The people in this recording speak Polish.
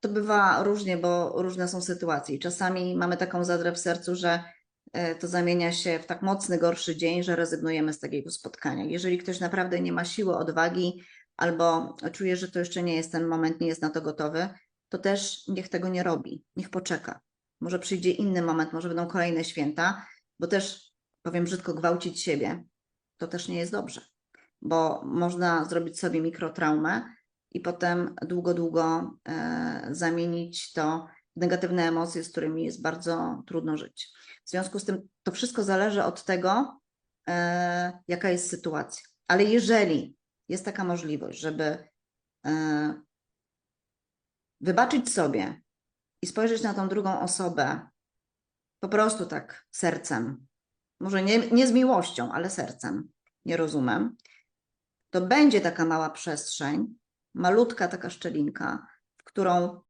to bywa różnie, bo różne są sytuacje. I Czasami mamy taką zadrę w sercu, że e, to zamienia się w tak mocny, gorszy dzień, że rezygnujemy z takiego spotkania. Jeżeli ktoś naprawdę nie ma siły, odwagi, albo czuje, że to jeszcze nie jest ten moment, nie jest na to gotowy, to też niech tego nie robi, niech poczeka. Może przyjdzie inny moment, może będą kolejne święta, bo też, powiem brzydko, gwałcić siebie to też nie jest dobrze, bo można zrobić sobie mikrotraumę i potem długo, długo e, zamienić to w negatywne emocje, z którymi jest bardzo trudno żyć. W związku z tym to wszystko zależy od tego, e, jaka jest sytuacja. Ale jeżeli jest taka możliwość, żeby e, wybaczyć sobie i spojrzeć na tą drugą osobę po prostu tak sercem, może nie, nie z miłością, ale sercem, nie rozumiem, to będzie taka mała przestrzeń, malutka taka szczelinka, w którą